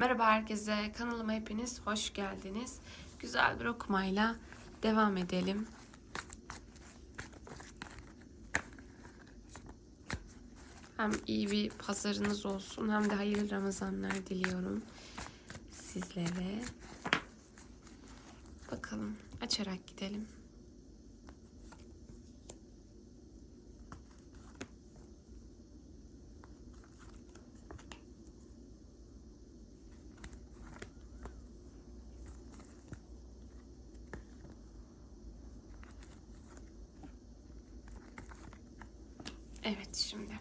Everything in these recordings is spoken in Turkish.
Merhaba herkese, kanalıma hepiniz hoş geldiniz. Güzel bir okumayla devam edelim. Hem iyi bir pazarınız olsun hem de hayırlı Ramazanlar diliyorum sizlere. Bakalım açarak gidelim. Evet şimdi.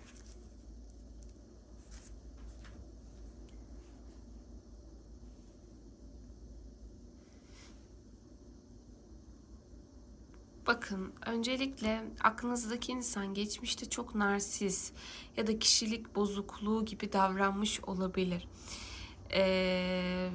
Bakın öncelikle aklınızdaki insan geçmişte çok narsiz ya da kişilik bozukluğu gibi davranmış olabilir. Ee,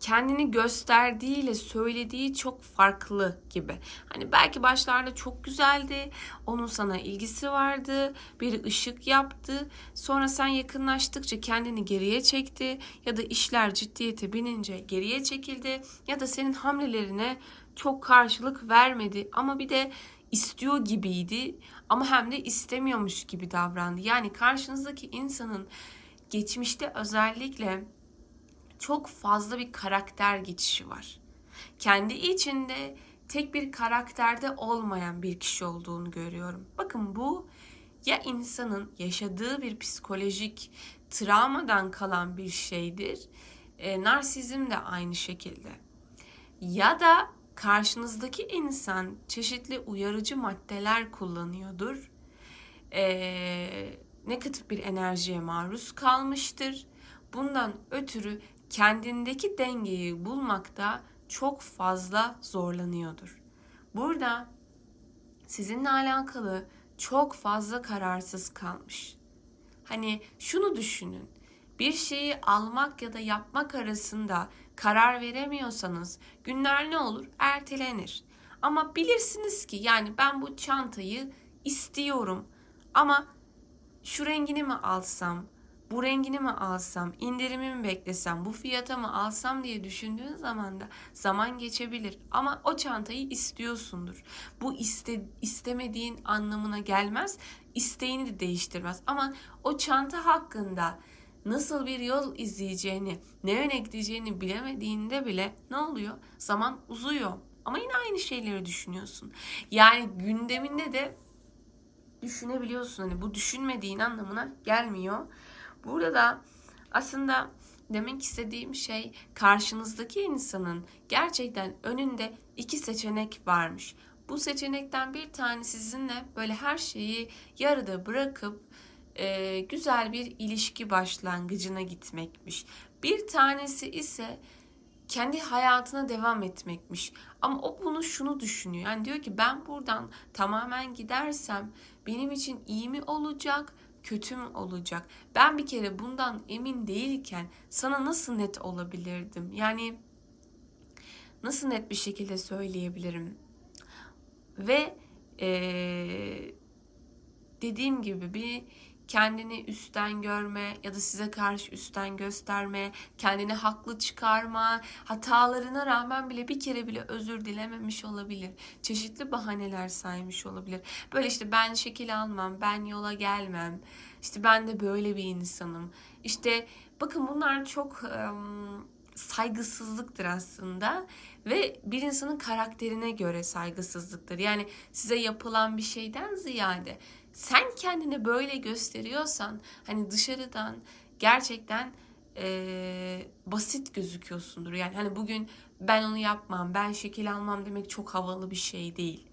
kendini gösterdiğiyle söylediği çok farklı gibi. Hani belki başlarda çok güzeldi, onun sana ilgisi vardı, bir ışık yaptı. Sonra sen yakınlaştıkça kendini geriye çekti ya da işler ciddiyete binince geriye çekildi ya da senin hamlelerine çok karşılık vermedi ama bir de istiyor gibiydi ama hem de istemiyormuş gibi davrandı. Yani karşınızdaki insanın geçmişte özellikle çok fazla bir karakter geçişi var. Kendi içinde tek bir karakterde olmayan bir kişi olduğunu görüyorum. Bakın bu ya insanın yaşadığı bir psikolojik travmadan kalan bir şeydir. E, narsizm de aynı şekilde. Ya da karşınızdaki insan çeşitli uyarıcı maddeler kullanıyordur. E, negatif bir enerjiye maruz kalmıştır. Bundan ötürü kendindeki dengeyi bulmakta çok fazla zorlanıyordur. Burada sizinle alakalı çok fazla kararsız kalmış. Hani şunu düşünün. Bir şeyi almak ya da yapmak arasında karar veremiyorsanız günler ne olur? Ertelenir. Ama bilirsiniz ki yani ben bu çantayı istiyorum ama şu rengini mi alsam, bu rengini mi alsam, indirimi mi beklesem, bu fiyata mı alsam diye düşündüğün zaman da zaman geçebilir. Ama o çantayı istiyorsundur. Bu iste, istemediğin anlamına gelmez, isteğini de değiştirmez. Ama o çanta hakkında nasıl bir yol izleyeceğini, ne yöne gideceğini bilemediğinde bile ne oluyor? Zaman uzuyor. Ama yine aynı şeyleri düşünüyorsun. Yani gündeminde de düşünebiliyorsun. Hani bu düşünmediğin anlamına gelmiyor. Burada da aslında demek istediğim şey karşınızdaki insanın gerçekten önünde iki seçenek varmış. Bu seçenekten bir tane sizinle böyle her şeyi yarıda bırakıp e, güzel bir ilişki başlangıcına gitmekmiş. Bir tanesi ise kendi hayatına devam etmekmiş. Ama o bunu şunu düşünüyor. Yani diyor ki ben buradan tamamen gidersem benim için iyi mi olacak, kötü mü olacak? Ben bir kere bundan emin değilken sana nasıl net olabilirdim? Yani nasıl net bir şekilde söyleyebilirim? Ve ee, dediğim gibi bir kendini üstten görme ya da size karşı üstten gösterme, kendini haklı çıkarma, hatalarına rağmen bile bir kere bile özür dilememiş olabilir. Çeşitli bahaneler saymış olabilir. Böyle işte ben şekil almam, ben yola gelmem. İşte ben de böyle bir insanım. İşte bakın bunlar çok ım, saygısızlıktır aslında ve bir insanın karakterine göre saygısızlıktır. Yani size yapılan bir şeyden ziyade sen kendini böyle gösteriyorsan hani dışarıdan gerçekten e, basit gözüküyorsundur. Yani hani bugün ben onu yapmam, ben şekil almam demek çok havalı bir şey değil.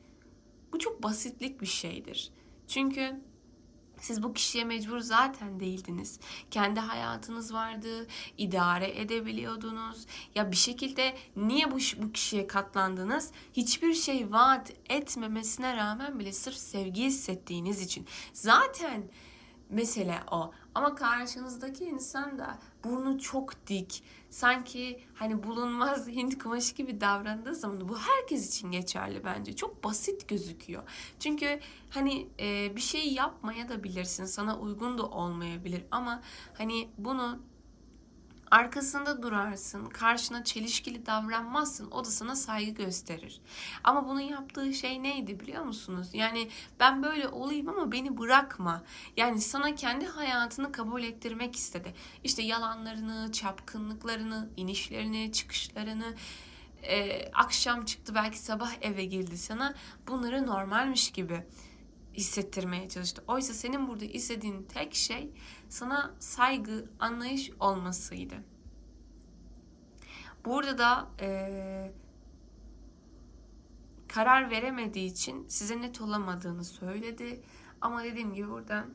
Bu çok basitlik bir şeydir. Çünkü siz bu kişiye mecbur zaten değildiniz. Kendi hayatınız vardı, idare edebiliyordunuz. Ya bir şekilde niye bu, bu kişiye katlandınız? Hiçbir şey vaat etmemesine rağmen bile sırf sevgi hissettiğiniz için. Zaten mesele o. Ama karşınızdaki insan da burnu çok dik. Sanki hani bulunmaz Hint kumaşı gibi davrandığı zaman bu herkes için geçerli bence. Çok basit gözüküyor. Çünkü hani e, bir şey yapmaya da bilirsin. Sana uygun da olmayabilir ama hani bunu Arkasında durarsın, karşına çelişkili davranmazsın, o da sana saygı gösterir. Ama bunun yaptığı şey neydi biliyor musunuz? Yani ben böyle olayım ama beni bırakma. Yani sana kendi hayatını kabul ettirmek istedi. İşte yalanlarını, çapkınlıklarını, inişlerini, çıkışlarını, e, akşam çıktı belki sabah eve girdi sana bunları normalmiş gibi hissettirmeye çalıştı. Oysa senin burada istediğin tek şey sana saygı, anlayış olmasıydı. Burada da e, karar veremediği için size net olamadığını söyledi. Ama dediğim gibi burada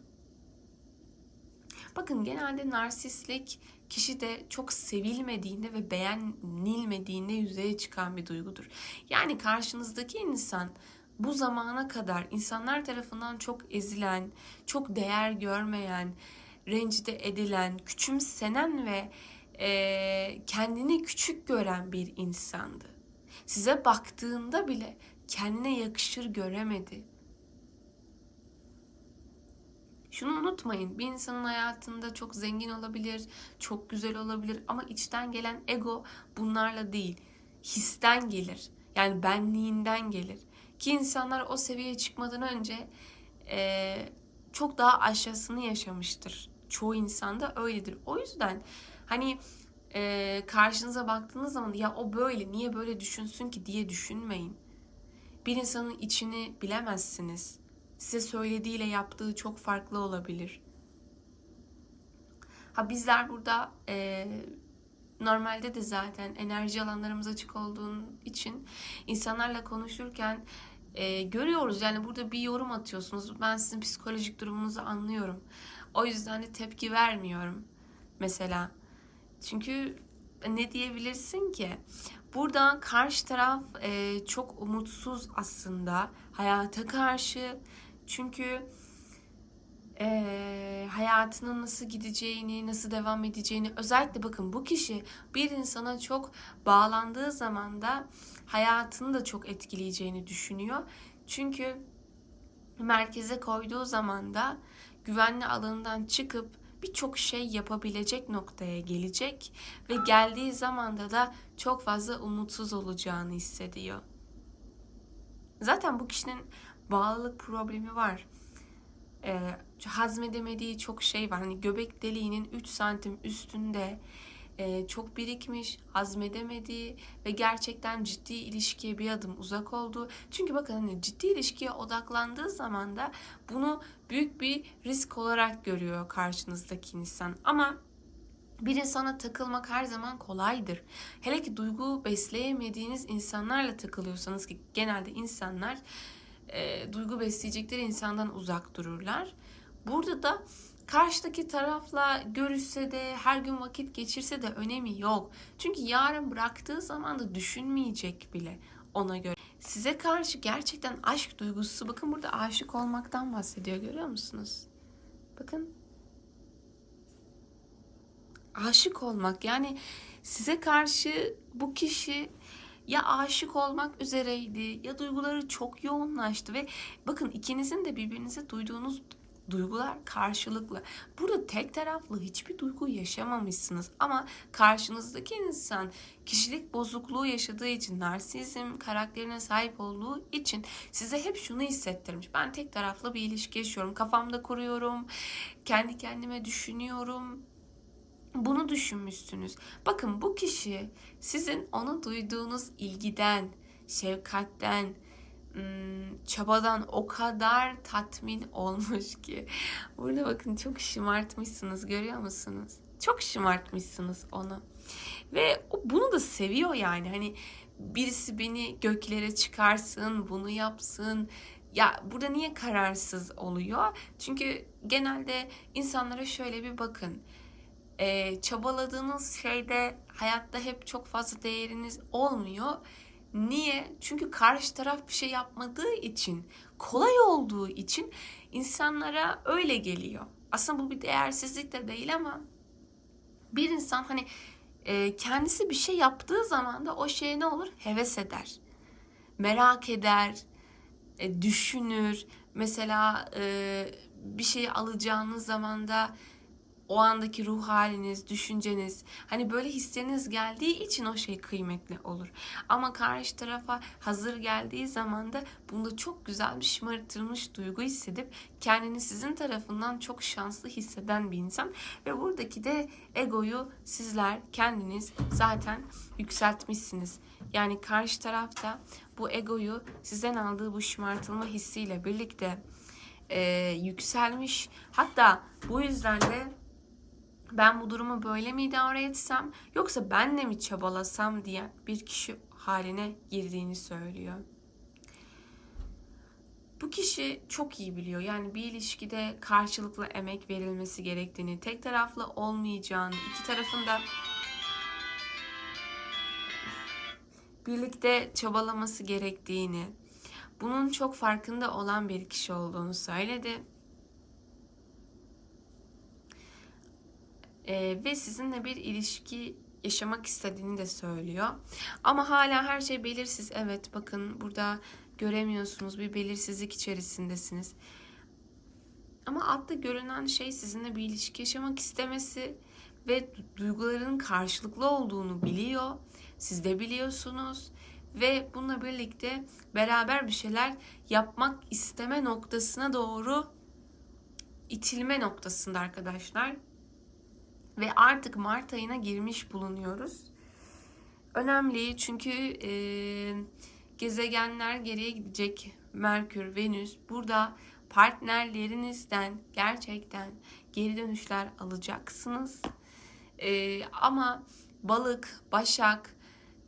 bakın genelde narsistlik kişide çok sevilmediğinde ve beğenilmediğinde yüzeye çıkan bir duygudur. Yani karşınızdaki insan bu zamana kadar insanlar tarafından çok ezilen, çok değer görmeyen, rencide edilen, küçümsenen ve e, kendini küçük gören bir insandı. Size baktığında bile kendine yakışır göremedi. Şunu unutmayın. Bir insanın hayatında çok zengin olabilir, çok güzel olabilir ama içten gelen ego bunlarla değil. Histen gelir. Yani benliğinden gelir. Ki insanlar o seviyeye çıkmadan önce e, çok daha aşağısını yaşamıştır. Çoğu insan da öyledir. O yüzden hani e, karşınıza baktığınız zaman ya o böyle niye böyle düşünsün ki diye düşünmeyin. Bir insanın içini bilemezsiniz. Size söylediğiyle yaptığı çok farklı olabilir. Ha bizler burada e, normalde de zaten enerji alanlarımız açık olduğu için insanlarla konuşurken e, görüyoruz. Yani burada bir yorum atıyorsunuz. Ben sizin psikolojik durumunuzu anlıyorum. O yüzden de tepki vermiyorum mesela. Çünkü ne diyebilirsin ki? Burada karşı taraf e, çok umutsuz aslında hayata karşı. Çünkü e, hayatının nasıl gideceğini, nasıl devam edeceğini özellikle bakın bu kişi bir insana çok bağlandığı zaman da hayatını da çok etkileyeceğini düşünüyor. Çünkü merkeze koyduğu zaman da güvenli alanından çıkıp birçok şey yapabilecek noktaya gelecek ve geldiği zamanda da çok fazla umutsuz olacağını hissediyor. Zaten bu kişinin bağlılık problemi var. Ee, hazmedemediği çok şey var. Hani göbek deliğinin 3 santim üstünde e, çok birikmiş, hazmedemediği ve gerçekten ciddi ilişkiye bir adım uzak olduğu. Çünkü bakın hani ciddi ilişkiye odaklandığı zaman da bunu büyük bir risk olarak görüyor karşınızdaki insan. Ama bir insana takılmak her zaman kolaydır. Hele ki duygu besleyemediğiniz insanlarla takılıyorsanız ki genelde insanlar e, duygu besleyecekleri insandan uzak dururlar. Burada da karşıdaki tarafla görüşse de her gün vakit geçirse de önemi yok. Çünkü yarın bıraktığı zaman da düşünmeyecek bile ona göre. Size karşı gerçekten aşk duygusu bakın burada aşık olmaktan bahsediyor görüyor musunuz? Bakın aşık olmak yani size karşı bu kişi ya aşık olmak üzereydi ya duyguları çok yoğunlaştı ve bakın ikinizin de birbirinize duyduğunuz duygular karşılıklı. Burada tek taraflı hiçbir duygu yaşamamışsınız ama karşınızdaki insan kişilik bozukluğu yaşadığı için, narsizm karakterine sahip olduğu için size hep şunu hissettirmiş. Ben tek taraflı bir ilişki yaşıyorum. Kafamda kuruyorum. Kendi kendime düşünüyorum. Bunu düşünmüşsünüz. Bakın bu kişi sizin ona duyduğunuz ilgiden, şefkatten, çabadan o kadar tatmin olmuş ki. Burada bakın çok şımartmışsınız görüyor musunuz? Çok şımartmışsınız onu. Ve o bunu da seviyor yani. Hani birisi beni göklere çıkarsın, bunu yapsın. Ya burada niye kararsız oluyor? Çünkü genelde insanlara şöyle bir bakın. Ee, çabaladığınız şeyde hayatta hep çok fazla değeriniz olmuyor Niye? Çünkü karşı taraf bir şey yapmadığı için, kolay olduğu için insanlara öyle geliyor. Aslında bu bir değersizlik de değil ama bir insan hani e, kendisi bir şey yaptığı zaman da o şey ne olur? Heves eder. Merak eder, e, düşünür. Mesela e, bir şey alacağınız zaman da o andaki ruh haliniz, düşünceniz, hani böyle hisleriniz geldiği için o şey kıymetli olur. Ama karşı tarafa hazır geldiği zaman da bunda çok güzel bir şımartılmış duygu hissedip kendini sizin tarafından çok şanslı hisseden bir insan ve buradaki de egoyu sizler kendiniz zaten yükseltmişsiniz. Yani karşı tarafta bu egoyu sizden aldığı bu şımartılma hissiyle birlikte e, yükselmiş. Hatta bu yüzden de ben bu durumu böyle mi idare etsem yoksa ben de mi çabalasam diye bir kişi haline girdiğini söylüyor. Bu kişi çok iyi biliyor. Yani bir ilişkide karşılıklı emek verilmesi gerektiğini, tek taraflı olmayacağını, iki tarafında birlikte çabalaması gerektiğini, bunun çok farkında olan bir kişi olduğunu söyledi. Ee, ve sizinle bir ilişki yaşamak istediğini de söylüyor. Ama hala her şey belirsiz. Evet bakın burada göremiyorsunuz. Bir belirsizlik içerisindesiniz. Ama altta görünen şey sizinle bir ilişki yaşamak istemesi ve duyguların karşılıklı olduğunu biliyor. Siz de biliyorsunuz ve bununla birlikte beraber bir şeyler yapmak isteme noktasına doğru itilme noktasında arkadaşlar. Ve artık Mart ayına girmiş bulunuyoruz. Önemli çünkü e, gezegenler geriye gidecek. Merkür, Venüs burada partnerlerinizden gerçekten geri dönüşler alacaksınız. E, ama balık, başak,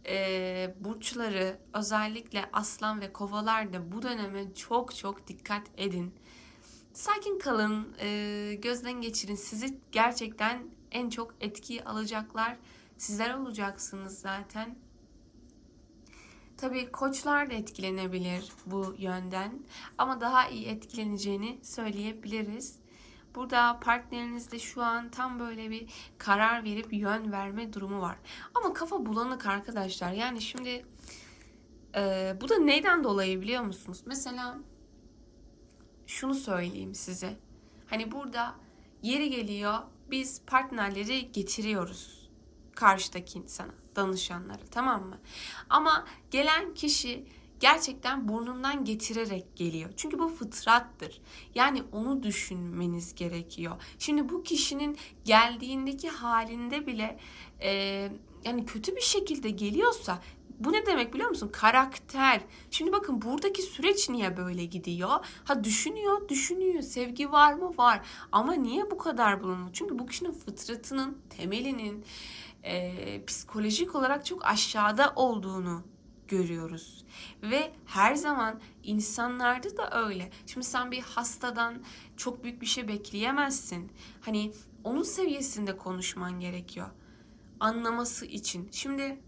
e, burçları özellikle aslan ve kovalar da bu döneme çok çok dikkat edin. Sakin kalın, e, gözden geçirin. Sizi gerçekten en çok etkiyi alacaklar sizler olacaksınız zaten. Tabii koçlar da etkilenebilir bu yönden ama daha iyi etkileneceğini söyleyebiliriz. Burada partnerinizde şu an tam böyle bir karar verip yön verme durumu var. Ama kafa bulanık arkadaşlar. Yani şimdi e, bu da neyden dolayı biliyor musunuz? Mesela şunu söyleyeyim size. Hani burada yeri geliyor biz partnerleri getiriyoruz karşıdaki insana, danışanlara tamam mı? Ama gelen kişi gerçekten burnundan getirerek geliyor. Çünkü bu fıtrattır. Yani onu düşünmeniz gerekiyor. Şimdi bu kişinin geldiğindeki halinde bile e, yani kötü bir şekilde geliyorsa bu ne demek biliyor musun? Karakter. Şimdi bakın buradaki süreç niye böyle gidiyor? Ha düşünüyor, düşünüyor. Sevgi var mı? Var. Ama niye bu kadar bulunmuş? Çünkü bu kişinin fıtratının, temelinin e, psikolojik olarak çok aşağıda olduğunu görüyoruz. Ve her zaman insanlarda da öyle. Şimdi sen bir hastadan çok büyük bir şey bekleyemezsin. Hani onun seviyesinde konuşman gerekiyor. Anlaması için. Şimdi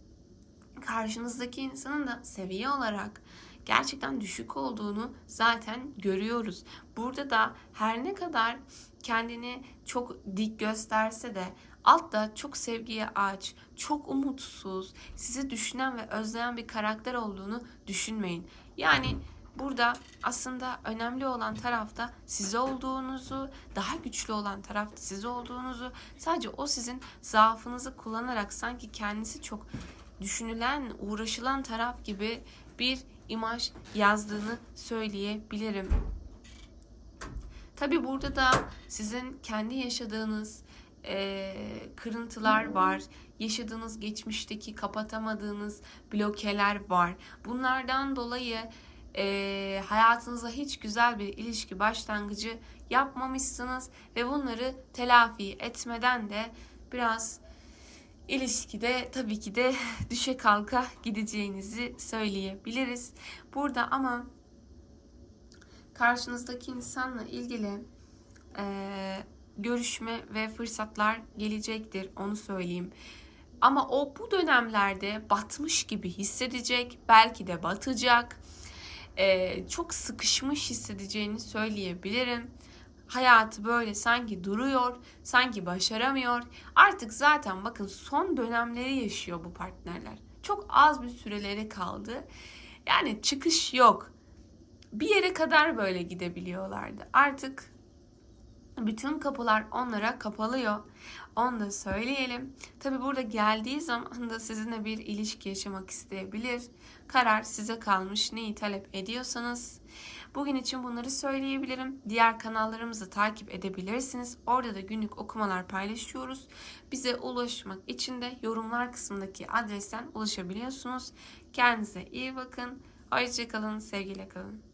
karşınızdaki insanın da seviye olarak gerçekten düşük olduğunu zaten görüyoruz. Burada da her ne kadar kendini çok dik gösterse de altta çok sevgiye aç, çok umutsuz, sizi düşünen ve özleyen bir karakter olduğunu düşünmeyin. Yani burada aslında önemli olan tarafta siz olduğunuzu, daha güçlü olan tarafta siz olduğunuzu, sadece o sizin zaafınızı kullanarak sanki kendisi çok düşünülen, uğraşılan taraf gibi bir imaj yazdığını söyleyebilirim. Tabi burada da sizin kendi yaşadığınız e, kırıntılar var. Yaşadığınız geçmişteki kapatamadığınız blokeler var. Bunlardan dolayı e, hayatınıza hiç güzel bir ilişki başlangıcı yapmamışsınız ve bunları telafi etmeden de biraz ilişkide tabii ki de düşe kalka gideceğinizi söyleyebiliriz. Burada ama karşınızdaki insanla ilgili e, görüşme ve fırsatlar gelecektir onu söyleyeyim. Ama o bu dönemlerde batmış gibi hissedecek, belki de batacak. E, çok sıkışmış hissedeceğini söyleyebilirim hayatı böyle sanki duruyor, sanki başaramıyor. Artık zaten bakın son dönemleri yaşıyor bu partnerler. Çok az bir süreleri kaldı. Yani çıkış yok. Bir yere kadar böyle gidebiliyorlardı. Artık bütün kapılar onlara kapalıyor. Onu da söyleyelim. Tabi burada geldiği zaman da sizinle bir ilişki yaşamak isteyebilir. Karar size kalmış. Neyi talep ediyorsanız. Bugün için bunları söyleyebilirim. Diğer kanallarımızı takip edebilirsiniz. Orada da günlük okumalar paylaşıyoruz. Bize ulaşmak için de yorumlar kısmındaki adresten ulaşabiliyorsunuz. Kendinize iyi bakın. Hoşçakalın. Sevgiyle kalın.